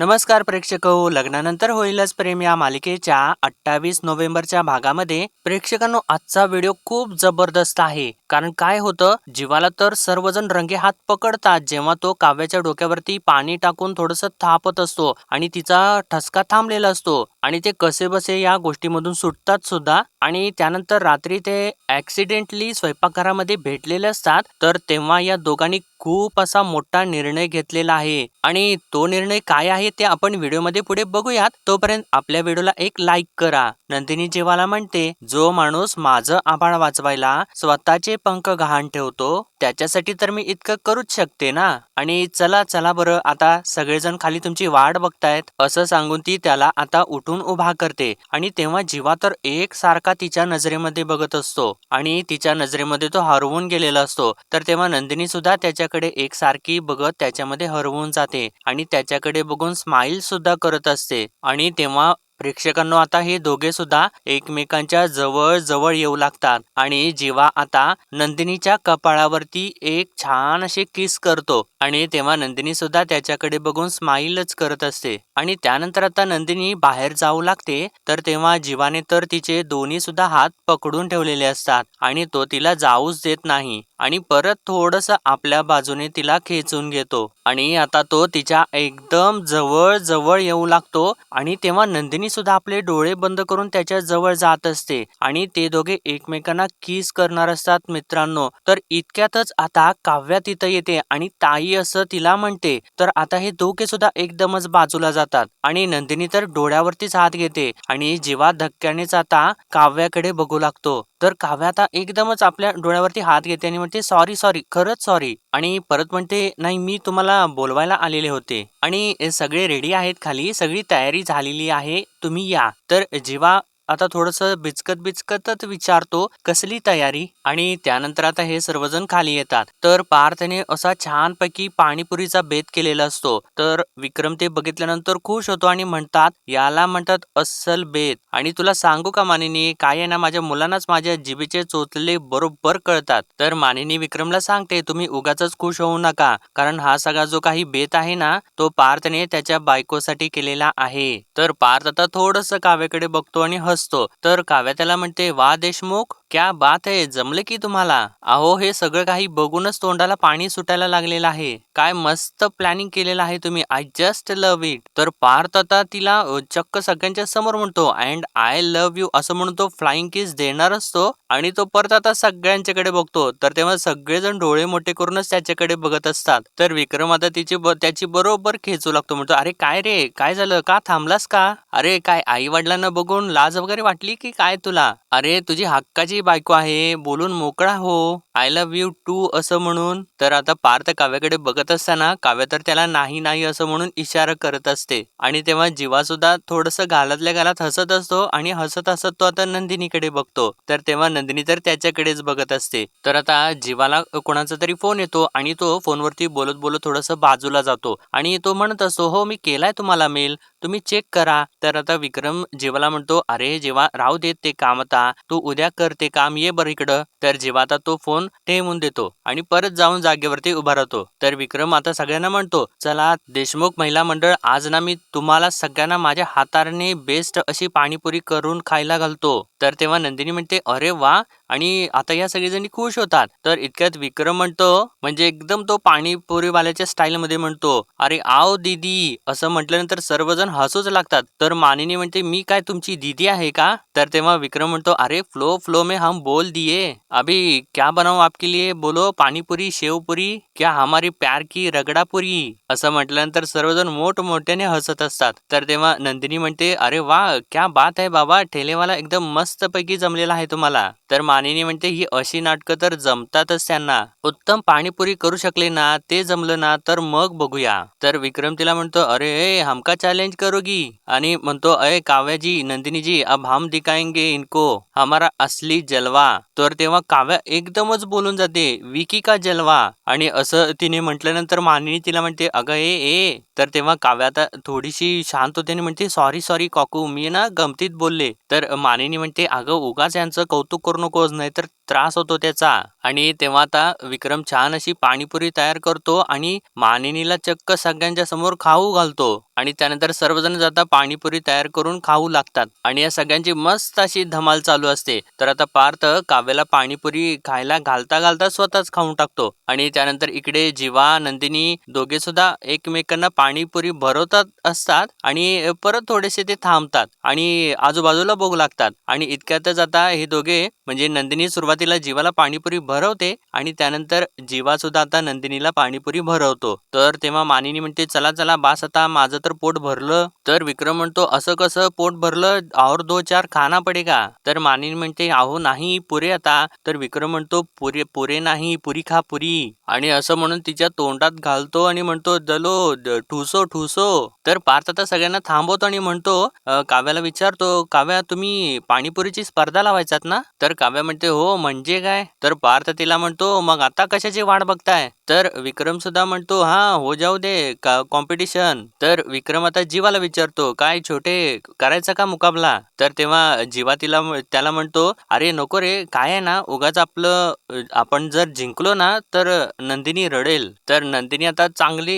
नमस्कार प्रेक्षक हो लग्नानंतर होईलच प्रेम या मालिकेच्या अठ्ठावीस नोव्हेंबरच्या भागामध्ये. प्रेक्षकांनो आजचा व्हिडिओ खूप जबरदस्त आहे. कारण काय होतं जीवाला तर सर्वजण रंगे हात पकडतात जेव्हा तो काव्याच्या डोक्यावरती पाणी टाकून थोडस थापत असतो आणि तिचा ठसका थांबलेला असतो आणि ते कसे बसे या गोष्टीमधून सुटतात सुद्धा. आणि त्यानंतर रात्री ते ऍक्सिडेंटली स्वयंपाकघरामध्ये भेटलेले असतात. तर तेव्हा या दोघांनी खूप असा मोठा निर्णय घेतलेला आहे. आणि तो निर्णय काय आहे ते आपण व्हिडिओमध्ये पुढे बघूयात. तोपर्यंत आपल्या व्हिडिओला एक लाईक करा. नंदिनी जेवाला म्हणते जो माणूस माझं आभाळ वाचवायला स्वतःचे पंख गहाण ठेवतो त्याच्यासाठी तर मी इतकं करूच शकते ना? आणि चला चला बरं आता सगळेजण खाली तुमची वाट बघतायत. असं सांगून ती त्याला आता उठून उभा करते. आणि तेव्हा जीवा तर एक सारखा तिच्या नजरेमध्ये बघत असतो. आणि तिच्या नजरेमध्ये तो हरवून गेलेला असतो. तर तेव्हा नंदिनी सुद्धा त्याच्या त्याच्याकडे एकसारखी बघत त्याच्यामध्ये हरवून जाते आणि त्याच्याकडे बघून स्माईल सुद्धा करत असते. आणि तेव्हा प्रेक्षकांनो आता हे दोघे सुद्धा एकमेकांच्या जवळ जवळ येऊ लागतात आणि जीवा आता नंदिनीच्या कपाळावरती एक छान असे किस करतो आणि तेव्हा नंदिनी सुद्धा त्याच्याकडे बघून स्माइलच करत असते आणि त्यानंतर आता नंदिनी बाहेर जाऊ लागते तर तेव्हा जीवाने तर तिचे दोन्ही सुद्धा हात पकडून ठेवलेले असतात आणि तो तिला जाऊच देत नाही आणि परत थोडस आपल्या बाजूने तिला खेचून घेतो आणि आता तो तिच्या एकदम जवळ जवळ येऊ लागतो आणि तेव्हा नंदिनी सुद्धा आपले डोळे बंद करून त्याच्याजवळ जात असते आणि ते दोघे एकमेकांना किस करणार असतात मित्रांनो. तर इतक्यातच आता काव्या तिथं येते आणि ताई असं तिला म्हणते. तर आता हे दोघे सुद्धा एकदमच बाजूला जातात आणि नंदिनी तर डोळ्यावरतीच हात घेते आणि जेव्हा धक्क्यानेच आता काव्याकडे बघू लागतो. तर काव्या आता एकदमच आपल्या डोळ्यावरती हात घेते आणि म्हणते सॉरी सॉरी खरंच सॉरी आणि परत म्हणते नाही मी तुम्हाला बोलवायला आलेले होते. आणि सगळे रेडी आहेत खाली सगळी तयारी झालेली आहे तुम्ही या. तर जेव्हा आता थोडस बिचकत बिचकतच विचारतो कसली तयारी? आणि त्यानंतर आता हे सर्वजण खाली येतात. तर पार्थने असा छानपैकी पाणीपुरीचा बेत केलेला असतो. तर विक्रम ते बघितल्यानंतर खुश होतो आणि म्हणतात याला म्हणतात अस्सल बेत. आणि तुला सांगू का मानिनी काय आहे ना माझ्या मुलांनाच माझ्या जिभेचे चोचले बरोबर कळतात. तर मानिनी विक्रमला सांगते तुम्ही उगाच खुश होऊ नका. कारण हा सगळा जो काही बेत आहे ना तो पार्थने त्याच्या बायकोसाठी केलेला आहे. तर पार्थ आता थोडस काव्याकडे बघतो आणि हस असतो. तर काव्या त्याला म्हणते वा देशमुख क्या बात आहे जमले की तुम्हाला? अहो हे सगळं काही बघूनच तोंडाला पाणी सुटायला लागलेलं आहे. काय मस्त प्लॅनिंग केलेलं आहे तुम्ही. आय जस्ट लव्ह इट तर पार्थ आता तिला चक्क सगळ्यांच्या समोर म्हणतो अँड आय लव्ह यू असं म्हणून तो फ्लाइंग किस देणार असतो आणि तो परत आता सगळ्यांच्याकडे बघतो. तर तेव्हा सगळेजण डोळे मोठे करूनच त्याच्याकडे बघत असतात. तर विक्रम आता तिची त्याची बरोबर खेचू लागतो. म्हणतो अरे काय रे? काय झालं? का थांबलास का? अरे काय आई वडिलांना बघून लाज वगैरे वाटली की काय तुला? अरे तुझी हक्काची बायको आहे. बोलून मोकळा हो. आय लव्ह यू टू असं म्हणून. तर आता पार्थ काव्याकडे बघत असताना काव्य तर त्याला नाही नाही असं म्हणून इशारा करत असते. आणि तेव्हा जीवा सुद्धा थोडस घालातल्या घालात हसत असतो आणि हसत हसत तो आता नंदिनीकडे बघतो. तर तेव्हा नंदिनी तर त्याच्याकडेच बघत असते. तर आता जीवाला कोणाचा तरी फोन येतो आणि तो फोनवरती बोलत बोलत थोडस बाजूला जातो. आणि तो म्हणत असतो हो मी केलाय तुम्हाला मेल. तुम्ही चेक करा. तर आता विक्रम जीवाला म्हणतो अरे जेव्हा राहू देत ते काम आता तू उद्या करते काम ये बरं इकडं. तर जेव्हा आता तो फोन ठेवून देतो आणि परत जाऊन जागेवरती उभा राहतो तर विक्रम आता सगळ्यांना म्हणतो चला देशमुख महिला मंडळ आज ना मी तुम्हाला सगळ्यांना माझ्या हाताने बेस्ट अशी पाणीपुरी करून खायला घालतो. तर तेव्हा नंदिनी म्हणते अरे वा! आणि आता या सगळेजणी खुश होतात. तर इतक्यात विक्रम म्हणतो म्हणजे एकदम तो पाणीपुरीवाल्याच्या स्टाईल मध्ये म्हणतो अरे आओ दीदी! असं म्हटल्यानंतर सर्वजण हसूच लागतात. तर मानिनी म्हणते मी काय तुमची दीदी आहे का? तर तेव्हा विक्रम म्हणतो अरे फ्लो फ्लो में हम बोल दिए. अभी क्या बनाऊ आपके लिए? बोलो पाणीपुरी शेवपुरी क्या हमारी प्यार की रगडापुरी? असं म्हटल्यानंतर सर्वजण मोठमोठ्याने हसत असतात. तर तेव्हा नंदिनी म्हणते अरे वा क्या बात आहे बाबा! ठेलेवाला एकदम मस्त पैकी जमलेला आहे तुम्हाला. तर मानिनी म्हणते ही अशी नाटकं तर जमतातच त्यांना. उत्तम पाणीपुरी करू शकले ना ते जमलं ना तर मग बघूया. तर विक्रम तिला म्हणतो अरे ए, हमका चॅलेंज करोगी आणि म्हणतो अय काव्याजी नंदिनीजी अब हम दिखाएंगे इनको. हमारा असली जलवा. तर तेव्हा काव्या एकदमच बोलून जाते. विकी का जलवा? आणि असं तिने म्हटल्यानंतर मानिनी तिला म्हणते अगं ए ए. तर तेव्हा काव्या आता थोडीशी शांत होते आणि म्हणते सॉरी सॉरी काकू. मी ना गमतीत बोलले. तर मानिनी म्हणते अगं उगाच यांचं कौतुक करू नकोस नाही तर त्रास होतो त्याचा. आणि तेव्हा आता विक्रम छान अशी पाणीपुरी तयार करतो आणि मानिनीला चक्क सगळ्यांच्या समोर खाऊ घालतो. आणि त्यानंतर सर्वजण जाता पाणीपुरी तयार करून खाऊ लागतात. आणि या सगळ्यांची मस्त अशी धमाल चालू असते. तर आता पार्थ काव्याला पाणी पाणीपुरी खायला घालता घालता स्वतःच खाऊन टाकतो. आणि त्यानंतर इकडे जीवा नंदिनी दोघे सुद्धा एकमेकांना पाणीपुरी भरवतात असतात आणि परत थोडेसे ते थांबतात आणि आजूबाजूला बघू लागतात. आणि इतक्यातच आता हे दोघे म्हणजे नंदिनी सुरुवातीला जीवाला पाणीपुरी भरवते आणि त्यानंतर जीवा सुद्धा आता नंदिनीला पाणीपुरी भरवतो. तर तेव्हा मानिनी म्हणते चला चला बास आता माझं तर पोट भरलं. तर विक्रम म्हणतो असं कसं पोट भरलं? और दो चार खाना पडेगा. तर मानिनी म्हणते अहो नाही पुरे आता. तर विक्रम म्हणतो पुरे पुरे नाही पुरी खा पुरी. आणि असं म्हणून तिच्या तोंडात घालतो आणि म्हणतो दलो ठुसो ठुसो. तर पार्थ आता सगळ्यांना थांबवतो आणि म्हणतो काव्याला विचारतो काव्या तुम्ही पाणीपुरीची स्पर्धा लावायचात ना? तर काव्या म्हणते हो म्हणजे काय? तर पार्थ तिला म्हणतो मग आता कशाची वाट बघताय? तर विक्रम सुद्धा म्हणतो हा हो जाऊ दे कॉम्पिटिशन तर विक्रम आता जीवाला विचारतो काय छोटे करायचा का मुकाबला? तर तेव्हा जीवा तिला त्याला म्हणतो अरे नको रे काय आहे ना उगाच आपलं आपण जर जिंकलो ना तर नंदिनी रडेल. तर नंदिनी आता चांगली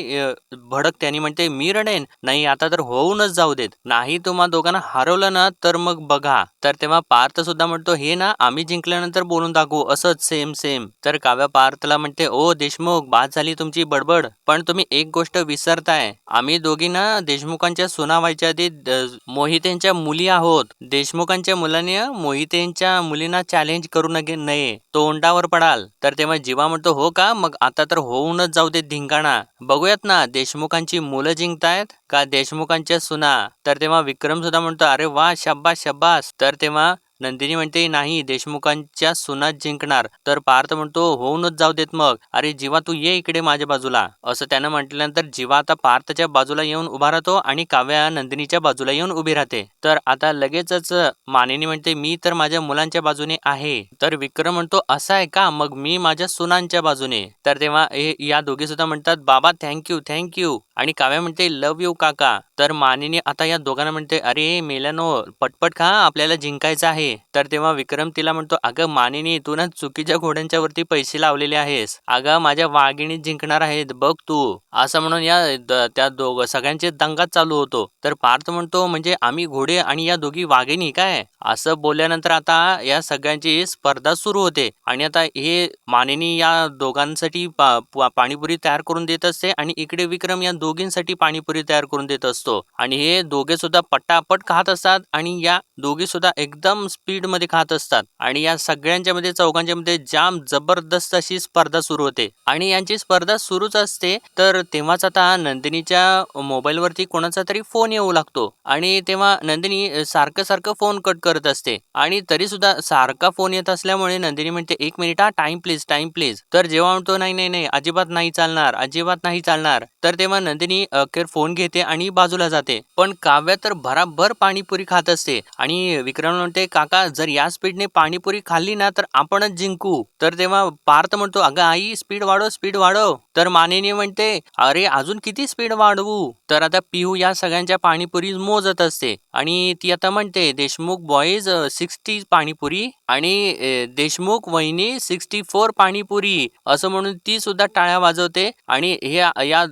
भडक त्यांनी म्हणते मी रडेन. नाही आता तर होऊनच जाऊ देत. नाही तुम्हा दोघांना हरवलं ना तर मग बघा. तर तेव्हा पार्थ सुद्धा म्हणतो हे ना आम्ही जिंकल्यानंतर बोलून दाखवू. असंच सेम सेम तर काव्या पार्थला म्हणते ओ देशमुख बाद झाली तुमची बडबड. पण तुम्ही एक गोष्ट विसरताय. आम्ही दोघी ना देशमुखांच्या सुनावायच्या आधी द- मोहितेंच्या मुली आहोत. देशमुखांच्या मुलांनी मोहितेंच्या मुलींना चॅलेंज करू नये नये तोंडावर पडाल. तर तेव्हा जीवा म्हणतो हो का? मग आता तर होऊनच जाऊ दे धिंगाणा. बघूयात ना देशमुखांची मुलं जिंकतायत का देशमुखांच्या सुना? तर तेव्हा विक्रम सुद्धा म्हणतो अरे वा शब्बास शब्बास तर तेव्हा नंदिनी म्हणते नाही देशमुखांच्या सुनात जिंकणार. तर पार्थ म्हणतो होऊनच जाऊ देत मग. अरे जीवा तू ये इकडे माझ्या बाजूला. असं त्यानं म्हटल्यानंतर जीवा आता पार्थच्या बाजूला येऊन उभा राहतो आणि काव्या नंदिनीच्या बाजूला येऊन उभी राहते. तर आता लगेचच मानिनी म्हणते मी तर माझ्या मुलांच्या बाजूने आहे. तर विक्रम म्हणतो असं आहे का? मग मी माझ्या सुनांच्या बाजूने. तर तेव्हा या दोघे सुद्धा म्हणतात बाबा थँक्यू थँक्यू आणि काव्या म्हणते लव यू काका. तर मानिनी आता या दोघांना म्हणते अरे मेल्यानो पटपट खा आपल्याला जिंकायचं आहे. तर तेव्हा विक्रम तिला म्हणतो अगं मानिनी तू ना चुकीच्या घोड्यांच्या वरती पैसे लावलेले आहेस. अगं माझ्या वाघिणी जिंकणार आहेत बघ तू. असं म्हणून या त्या दोघ सगळ्यांचे दंगात चालू होतो. तर पार्थ म्हणतो म्हणजे आम्ही घोडे आणि या दोघी वाघिणी काय? असं बोलल्यानंतर आता या सगळ्यांची स्पर्धा सुरू होते. आणि आता हे मानिनी या दोघांसाठी पाणीपुरी तयार करून देत असते आणि इकडे विक्रम या दोघींसाठी पाणीपुरी तयार करून देत असतो. आणि हे दोघे सुद्धा पटापट खात असतात आणि या दोघी सुद्धा एकदम स्पीडमध्ये खात असतात. आणि या सगळ्यांच्या मध्ये चौघांच्या मध्ये जाम जबरदस्त अशी स्पर्धा सुरू होते. आणि यांची स्पर्धा सुरूच असते तर तेव्हाच आता नंदिनीच्या मोबाईल वरती कोणाचा तरी फोन येऊ लागतो. आणि तेव्हा नंदिनी सारखं सारखं फोन कट करत असते. आणि तरी सुद्धा सारखा फोन येत असल्यामुळे नंदिनी म्हणते एक मिनिट हा टाइम प्लीज टाइम प्लीज. तर जेव्हा म्हणतो नाही नाही नाही अजिबात नाही चालणार अजिबात नाही चालणार. तर तेव्हा नंदिनी अखेर फोन घेते आणि बाजूला जाते. पण काव्या तर भराभर पाणीपुरी खात असते. आणि विक्रम म्हणते काका जर या स्पीडने पाणीपुरी खाल्ली ना तर आपणच जिंकू. तर तेव्हा पार्थ म्हणतो अगं आई स्पीड वाढव स्पीड वाढव. तर मानेने म्हणते अरे अजून किती स्पीड वाढवू? तर आता पिहू या सगळ्यांच्या पाणीपुरी मोजत असते. आणि ती आता म्हणते देशमुख बॉईज सिक्स्टी पाणीपुरी आणि देशमुख वहिनी सिक्स्टी फोर पाणीपुरी. असं म्हणून ती सुद्धा टाळ्या वाजवते आणि हे या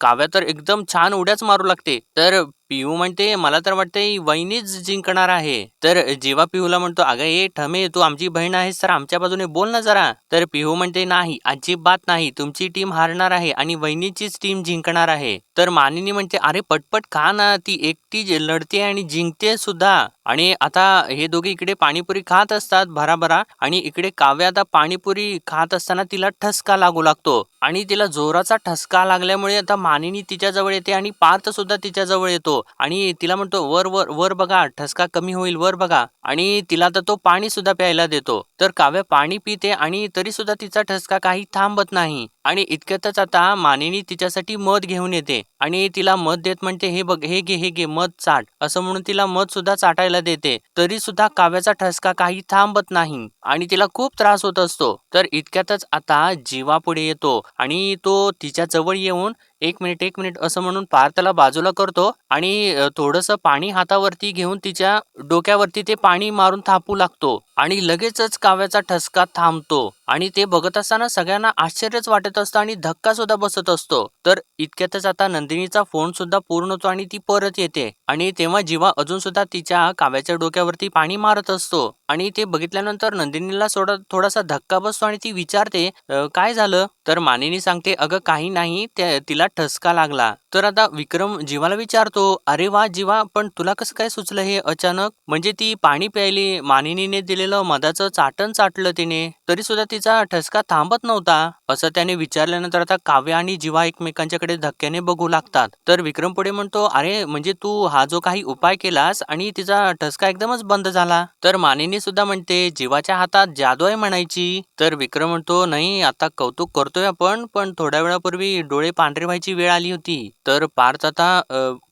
काव्या तर एकदम छान उड्याच मारू लागते. तर पिहू म्हणते मला तर वाटते वहिनीच जिंकणार आहे. तर जेव्हा पिहूला म्हणतो अगं ये ठमे तू आमची बहीण आहेस तर आमच्या बाजूने बोल ना जरा. तर पिहू म्हणते नाही अजिबात नाही तुमची टीम हा हारणार आहे आणि वहिनीचीच टीम जिंकणार आहे. तर मानिनी म्हणते अरे पटपट का ना ती एकटी जे लढते आणि जिंकते सुद्धा. आणि आता हे दोघे इकडे पाणीपुरी खात असतात भराभरा आणि इकडे काव्य आता पाणीपुरी खात असताना तिला ठसका लागू लागतो. आणि तिला जोराचा ठसका लागल्यामुळे आता मानिनी तिच्या जवळ येते आणि पार्थ सुद्धा तिच्या जवळ येतो. आणि तिला म्हणतो वर वर वर बघा ठसका कमी होईल वर बघा. आणि तिला तर तो पाणी सुद्धा प्यायला देतो. तर काव्य पाणी पिते आणि तरी सुद्धा तिचा ठसका काही थांबत नाही. आणि इतक्यातच आता मानिनी तिच्यासाठी मध घेऊन येते. आणि तिला मध देत म्हणते हे बघ हे घे हे घे मध चाट. असं म्हणून तिला मध सुद्धा चाटायला देते. तरी सुद्धा काव्याचा ठसका काही थांबत नाही आणि तिला खूप त्रास होत असतो. तर इतक्यातच आता जीवा पुढे येतो आणि तो तिच्या जवळ येऊन एक मिनिट एक मिनिट. असं म्हणून पार त्याला बाजूला करतो आणि थोडंसं पाणी हातावरती घेऊन तिच्या डोक्यावरती ते पाणी मारून थापू लागतो आणि लगेचच काव्याचा ठसका थांबतो आणि ते बघत असताना सगळ्यांना आश्चर्यच वाटत असतं आणि धक्का सुद्धा बसत असतो. तर इतक्यातच आता नंदिनीचा फोन सुद्धा पूर्ण होतो आणि ती परत येते आणि तेव्हा जीवा अजून सुद्धा तिच्या काव्याच्या डोक्यावरती पाणी मारत असतो. आणि ते बघितल्यानंतर नंदिनीला सोडा थोडासा धक्का बसतो आणि ती विचारते काय झालं? तर मानिनी सांगते अगं काही नाही त्या- तिला ठसका लागला. तर आता विक्रम जीवाला विचारतो अरे वा जीवा पण तुला कसं काय सुचलं हे अचानक? म्हणजे ती पाणी प्यायली मानिनीने दिलेलं मधाचं चाटण चाटलं तिने. तरी सुद्धा तिचा ठसका थांबत नव्हता. असं त्याने विचारल्यानंतर आता काव्य आणि जीवा एकमेकांच्याकडे धक्क्याने बघू लागतात. तर विक्रम पुढे म्हणतो अरे म्हणजे तू हा जो काही उपाय केलास आणि तिचा ठसका एकदमच बंद झाला. तर मानिनी सुद्धा म्हणते जीवाच्या हातात जादू आहे म्हणायची. तर विक्रम म्हणतो नाही आता कौतुक करतोय आपण पण थोड्या वेळापूर्वी डोळे पांढरे व्हायची वेळ आली होती. तर पार्थ आता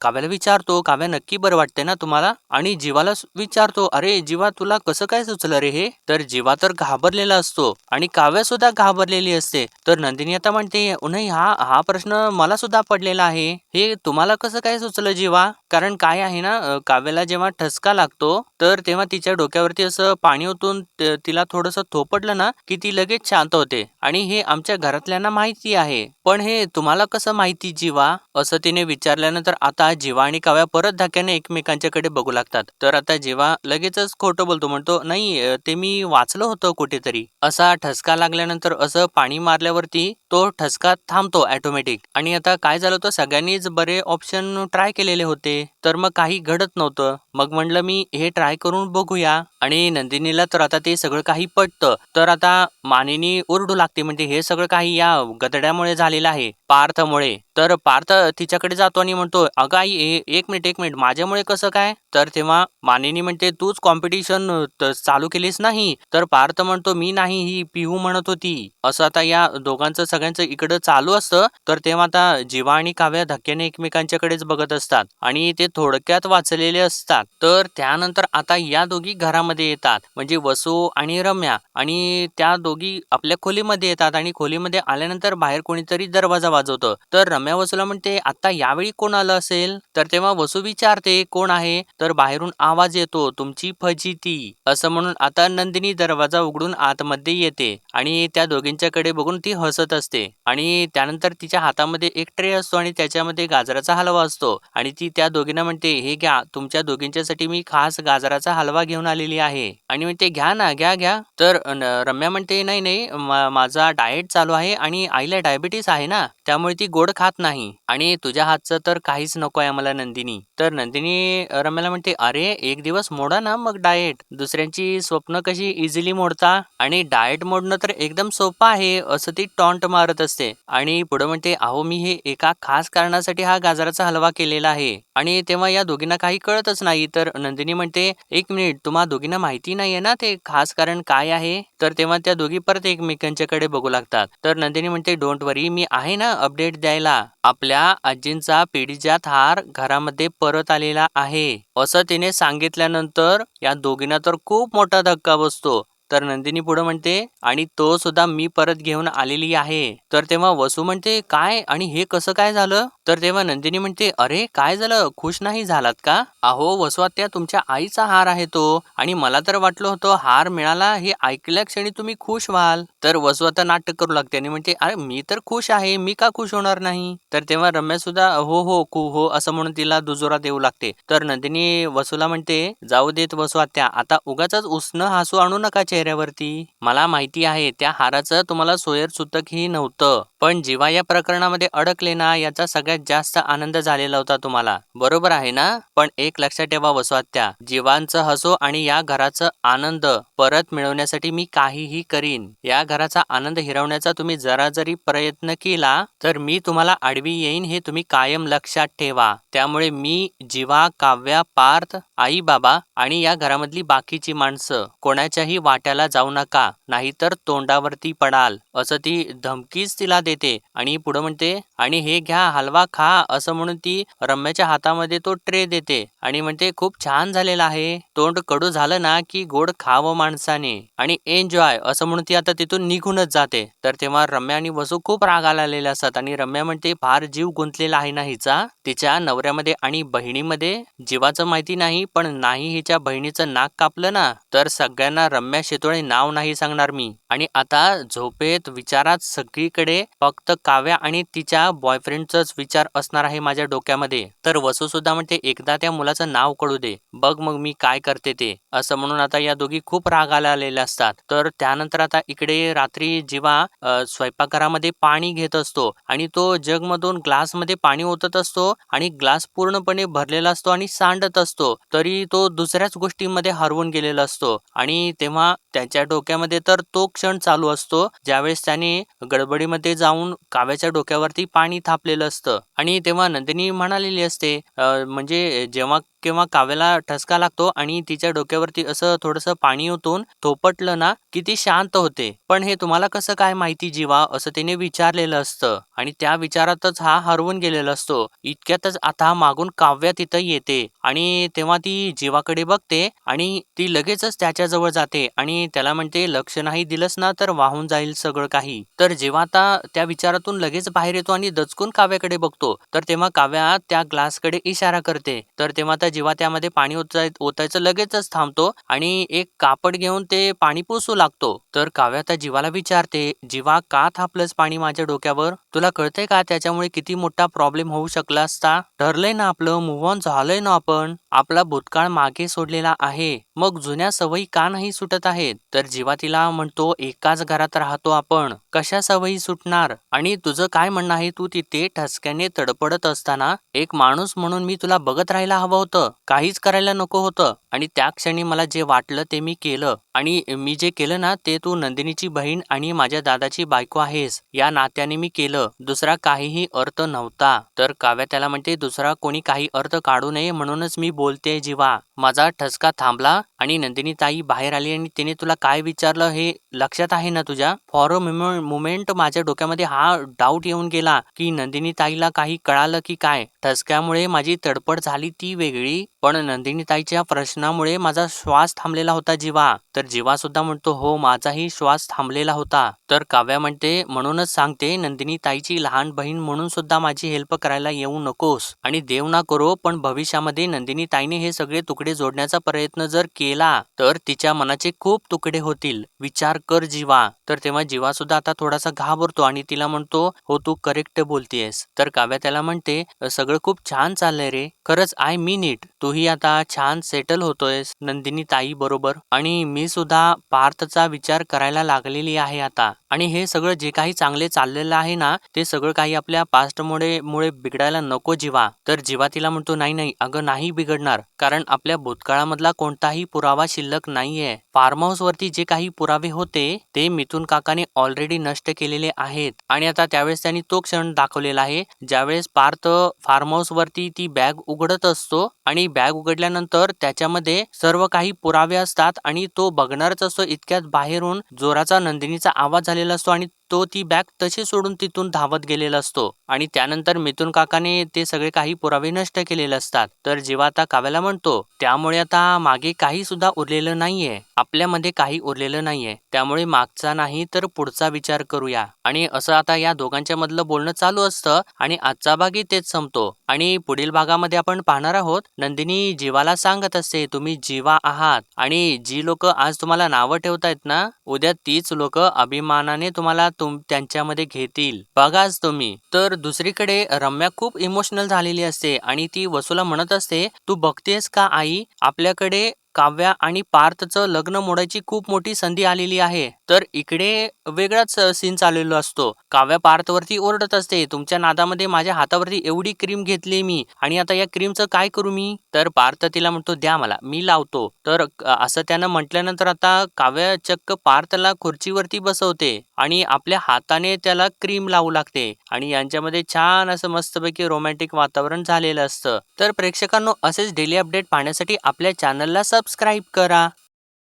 काव्याला विचारतो काव्या नक्की बरं वाटते ना तुम्हाला? आणि जीवाला विचारतो अरे जीवा तुला कसं काय सुचलं रे हे? तर जीवा तर घाबरलेला असतो आणि काव्य सुद्धा घाबरलेली असते. तर नंदिनी आता म्हणते नाही हा हा प्रश्न मला सुद्धा पडलेला आहे. हे तुम्हाला कसं काय सुचलं जीवा? कारण काय आहे ना काव्याला जेव्हा ठसका लागतो तर तेव्हा तिच्या डोक्यावरती असं पाणी ओतून तिला थोडंसं थोपटलं ना की ती लगेच शांत होते. आणि हे आमच्या घरातल्यांना माहिती आहे. पण हे तुम्हाला कसं माहिती जीवा? असं तिने विचारल्यानंतर आता जीवा आणि काव्या परत धाक्याने एकमेकांच्याकडे बघू लागतात. तर आता जीवा लगेचच खोटं बोलतो म्हणतो नाही ते मी वाचलं होतं कुठेतरी. असा ठसका लागल्यानंतर असं पाणी मारल्यावरती तो ठसका थांबतो ऑटोमॅटिक आणि आता काय झालं होतं सगळ्यांनीच बरे ऑप्शन ट्राय केलेले होते. तर मग काही घडत नव्हतं. मग म्हणलं मी हे ट्राय करून बघूया. आणि नंदिनीला तर आता ते सगळं काही पटतं. तर आता मानिनी ओरडू लागते म्हणजे हे सगळं काही या गदड्यामुळे झालेलं आहे पार्थमुळे. तर पार्थ तिच्याकडे जातो आणि म्हणतो अगं आई ए- एक मिनिट एक मिनिट माझ्यामुळे कसं काय? तर तेव्हा मानिनी म्हणते तूच कॉम्पिटिशन चालू केलीस नाही? तर पार्थ म्हणतो मी नाही ही पिहू म्हणत होती. असं आता या दोघांचं सगळ्यांचं इकडं चालू असतं. तर तेव्हा आता जीवा आणि काव्या धक्क्याने एकमेकांच्याकडेच बघत असतात आणि ते थोडक्यात वाचलेले असतात. तर त्यानंतर आता या दोघी घरामध्ये येतात. म्हणजे वसू आणि रम्या आणि त्या दोघी आपल्या खोलीमध्ये येतात आणि खोलीमध्ये आल्यानंतर बाहेर कोणीतरी दरवाजा वाजवतं. तर रम्या वसूला म्हणते आता यावेळी कोण आलं असेल? तर तेव्हा वसू विचारते कोण आहे? तर बाहेरून आवाज येतो तुमची फजिती. असं म्हणून आता नंदिनी दरवाजा उघडून आतमध्ये येते आणि त्या दोघींच्याकडे बघून ती हसत असते आणि त्यानंतर तिच्या हातामध्ये एक ट्रे असतो आणि त्याच्यामध्ये गाजराचा हलवा असतो आणि ती त्या दोघींना म्हणते हे घ्या तुमच्या दोघींच्यासाठी मी खास गाजराचा हलवा घेऊन आलेली आहे. आणि म्हणते घ्या ना घ्या घ्या. तर रम्या म्हणते नाही नाही मा- माझा डाएट चालू आहे आणि आईला डायबिटीस आहे ना त्यामुळे ती गोड खात नाही. आणि तुझ्या हातचं तर काहीच नको आहे मला नंदिनी. तर नंदिनी रम्याला म्हणते अरे एक दिवस मोडा ना मग डाएट दुसऱ्यांची स्वप्न कशी इझिली मोडता? आणि डाएट मोडणं तर एकदम सोपं आहे असं ती टॉन्ट मारत असते. आणि पुढे म्हणते अहो मी हे एका खास कारणासाठी हा गाजराचा हलवा केलेला आहे. आणि तेव्हा या दोघींना काही कळतच नाही. तर नंदिनी म्हणते एक मिनिट तुम्हा दोघींना माहिती माहिती नाहीये ना ते. खास कारण काय आहे? तर तेव्हा त्या दोघी परत एकमेकांच्याकडे बघू लागतात. तर नंदिनी म्हणते डोंट वरी मी आहे ना अपडेट द्यायला. आपल्या आजींचा पिढीजात हार घरामध्ये परत आलेला आहे. असं तिने सांगितल्यानंतर या दोघींना तर खूप मोठा धक्का बसतो. तर नंदिनी पुढे म्हणते आणि तो सुद्धा मी परत घेऊन आलेली आहे. तर तेव्हा वसू म्हणते काय? आणि हे कसं काय झालं? तर तेव्हा नंदिनी म्हणते अरे काय झालं? खुश नाही झालात का? अहो वसू आत्या तुमच्या आईचा हार आहे तो. आणि मला तर वाटलं होतं हार मिळाला हे ऐकल्या क्षणी तुम्ही खुश व्हाल. तर वसू आता नाटक करू लागते आणि म्हणते अरे मी तर खुश आहे. मी का खुश होणार नाही? तर तेव्हा रम्या सुद्धा हो हो कु हो असं म्हणून तिला दुजोरा देऊ लागते. तर नंदिनी वसूला म्हणते जाऊ देत वसू आत्या. आता उगाच उसणं हसू आणू नका चेहऱ्यावरती. मला माहिती आहे त्या हाराचं तुम्हाला सोयरसुतकही नव्हतं. पण जेव्हा या प्रकरणामध्ये अडकले ना याचा सगळ्यात जास्त आनंद झालेला होता तुम्हाला. बरोबर आहे ना? पण एक लक्षात ठेवा वसवात्या जीवांचं हसो आणि या घराचं आनंद परत मिळवण्यासाठी मी काहीही करीन. या घराचा आनंद हिरवण्याचा तुम्ही जरा जरी प्रयत्न केला तर मी तुम्हाला आडवी येईन हे तुम्ही कायम लक्षात ठेवा. त्यामुळे मी जीवा काव्या पार्थ आई बाबा आणि या घरामधली बाकीची माणसं कोणाच्याही वाट्याला जाऊ नका नाहीतर तोंडावरती पडाल. असं ती धमकीच तिला दे देते आणि पुढे म्हणते आणि हे घ्या हलवा खा असं म्हणून ती रम्याच्या हातामध्ये तो ट्रे देते. आणि म्हणते खूप छान झालेला आहे. तोंड कडू झालं ना की गोड खावं माणसाने. आणि एन्जॉय असं म्हणून ती आता तिथून निघूनच जाते. तर तेव्हा रम्या आणि वसू खूप राग आलेले असतात. आणि रम्या म्हणते फार जीव गुंतलेला आहे ना हिचा. तिच्या नवऱ्यामध्ये आणि बहिणीमध्ये जीवाचं माहिती नाही पण नाही हिच्या बहिणीचं नाक कापलं ना तर सगळ्यांना रम्या शेतोळे नाव नाही सांगणार मी. आणि आता झोपेत विचारात सगळीकडे फक्त काव्या आणि तिच्या बॉयफ्रेंडचाच विचार असणार आहे माझ्या डोक्यामध्ये. तर वसू सुद्धा म्हणते एकदा त्या मुलाचं नाव कळू दे. बघ मग मी काय करते ते. असं म्हणून आता या दोघी खूप रागाला आलेल्या असतात. तर त्यानंतर आता इकडे रात्री जेव्हा स्वयंपाकघरामध्ये पाणी घेत असतो आणि तो जगमधून ग्लासमध्ये पाणी ओतत असतो आणि ग्लास पूर्णपणे भरलेला असतो आणि सांडत असतो तरी तो दुसऱ्याच गोष्टींमध्ये हरवून गेलेला असतो. आणि तेव्हा त्याच्या डोक्यामध्ये तर तो क्षण चालू असतो ज्यावेळेस त्याने गडबडीमध्ये जाऊन काव्याच्या डोक्यावरती पाणी थापलेलं असतं. आणि तेव्हा नंदिनी म्हणालेली असते म्हणजे जेव्हा किंवा काव्याला ठसका लागतो आणि तिच्या डोक्यावरती असं थोडंसं पाणी ओतून थोपटलं ना की ती शांत होते. पण हे तुम्हाला कसं काय माहिती जीवा? असं तिने विचारलेलं असतं. आणि त्या विचारातच हा हरवून गेलेला असतो. इतक्यातच आता मागून काव्या तिथं येते. आणि तेव्हा ती जीवाकडे बघते आणि ती लगेचच त्याच्याजवळ जाते. आणि त्याला म्हणते लक्ष नाही दिलंस ना तर वाहून जाईल सगळं काही. तर जेव्हा आता त्या विचारातून लगेच बाहेर येतो आणि दचकून काव्याकडे बघतो तर तेव्हा काव्या त्या ग्लासकडे इशारा करते. तर तेव्हा त्या जेव्हा त्यामध्ये पाणी ओताय ओतायचं लगेचच थांबतो आणि एक कापड घेऊन ते पाणी पुसू लागतो. तर काव्या त्या जीवाला विचारते जीवा का थापलंच पाणी माझ्या डोक्यावर? तुला कळतंय का त्याच्यामुळे किती मोठा प्रॉब्लेम होऊ शकला असता? ठरलंय ना आपलं मूव्ह ऑन झालंय ना आपण? आपला भूतकाळ मागे सोडलेला आहे. मग जुन्या सवयी का नाही सुटत आहेत तर जीवा तिला म्हणतो एकाच घरात राहतो आपण. कशा सवयी सुटणार? आणि तुझं काय म्हणणं आहे तू तिथे ठसक्याने तडपडत असताना? एक माणूस म्हणून मी तुला बघत राहायला हवं होतं. काहीच करायला नको होतं आणि त्या क्षणी मला जे वाटलं ते मी केलं. आणि मी जे केलं ना ते तू नंदिनीची बहीण आणि माझ्या दादाची बायको आहेस. या नात्याने मी केलं. दुसरा काहीही अर्थ नव्हता. तर काव्या त्याला म्हणते दुसरा कोणी काही अर्थ काढू नये म्हणूनच मी बोलते जीवा. माझा ठसका थांबला आणि नंदिनी ताई बाहेर आली आणि तिने तुला काय विचारलं हे लक्षात आहे ना तुझ्या? फॉर अ मुमेंट माझ्या डोक्यामध्ये हा डाऊट येऊन गेला की नंदिनी ताईला काही कळालं की काय? ठसक्यामुळे माझी तडपड झाली ती वेगळी पण नंदिनीताईच्या प्रश्नामुळे माझा श्वास थांबलेला होता जीवा. तर जीवा सुद्धा म्हणतो हो माझाही श्वास थांबलेला होता. तर काव्या म्हणते म्हणूनच सांगते नंदिनीताईची लहान बहीण म्हणून सुद्धा माझी हेल्प करायला येऊ नकोस आणि देव ना करो पण भविष्यामध्ये नंदिनीताईने हे सगळे तुकडे जोडण्याचा प्रयत्न जर केला तर तिच्या मनाचे खूप तुकडे होतील. विचार कर जीवा. तर तेव्हा जीवा सुद्धा आता थोडासा घाबरतो आणि तिला म्हणतो हो तू करेक्ट बोलतेयस. तर काव्या त्याला म्हणते सगळं खूप छान चाललंय रे. खरंच आय मीन इट तोही आता छान सेटल होतोयस नंदिनी ताई बरोबर. आणि मी सुद्धा पार्थचा विचार करायला लागलेली आहे आता. आणि हे सगळं जे काही चांगले चाललेलं आहे ना ते सगळं काही आपल्या पास्टमुळे मुळे बिघडायला नको जीवा. तर जीवा तिला म्हणतो नाही नाही अगं नाही बिघडणार. कारण आपल्या भूतकाळामधला कोणताही पुरावा शिल्लक नाहीये. फार्म हाऊस वरती जे काही पुरावे होते ते मिथून काकाने ऑलरेडी नष्ट केलेले आहेत. आणि आता त्यावेळेस त्यांनी तो क्षण दाखवलेला आहे. ज्यावेळेस पार्थ फार्म हाऊस वरती ती बॅग उघडत असतो आणि बॅग बॅग उघडल्यानंतर त्याच्यामध्ये सर्व काही पुरावे असतात आणि तो बघणारच असतो. इतक्यात बाहेरून जोराचा नंदिनीचा आवाज झालेला असतो आणि तो ती बॅग तशी सोडून तिथून धावत गेलेला असतो. आणि त्यानंतर मिथून काकाने ते सगळे काही पुरावे नष्ट केलेले असतात. तर जेव्हा आता काव्याला म्हणतो त्यामुळे आता मागे काही सुद्धा उरलेलं नाहीये. आपल्यामध्ये काही उरलेलं नाहीये. त्यामुळे मागचा नाही तर पुढचा विचार करूया. आणि असं आता या दोघांच्या मधलं बोलणं चालू असतं आणि आजचा भागही तेच संपतो. आणि पुढील भागामध्ये आपण पाहणार आहोत नंदिनी जीवाला सांगत असते तुम्ही जीवा आहात. आणि जी लोक आज तुम्हाला नावं ठेवतायत ना उद्या तीच लोक अभिमानाने तुम्हाला तुम त्यांच्यामध्ये घेतील. बघाच तुम्ही. तर दुसरीकडे रम्या खूप इमोशनल झालेली असते आणि ती वसूला म्हणत असते तू बघतेस का आई? आपल्याकडे काव्या आणि पार्थचं लग्न मोडायची खूप मोठी संधी आलेली आहे. तर इकडे वेगळाच सीन चाललेलो असतो. काव्या पार्थवरती ओरडत असते तुमच्या नादामध्ये माझ्या हातावरती एवढी क्रीम घेतली मी आणि आता या क्रीमचं काय करू मी? तर पार्थ तिला म्हणतो द्या मला मी लावतो. तर असं त्यानं म्हटल्यानंतर आता काव्या चक्क पार्थला खुर्चीवरती बसवते. आणि आपल्या हाताने त्याला क्रीम लावू लागते. आणि यांच्यामध्ये छान असं मस्तपैकी रोमॅन्टिक वातावरण झालेलं असतं. तर प्रेक्षकांनो असेच डेली अपडेट पाहण्यासाठी आपल्या चॅनलला सबस्क्राईब करा.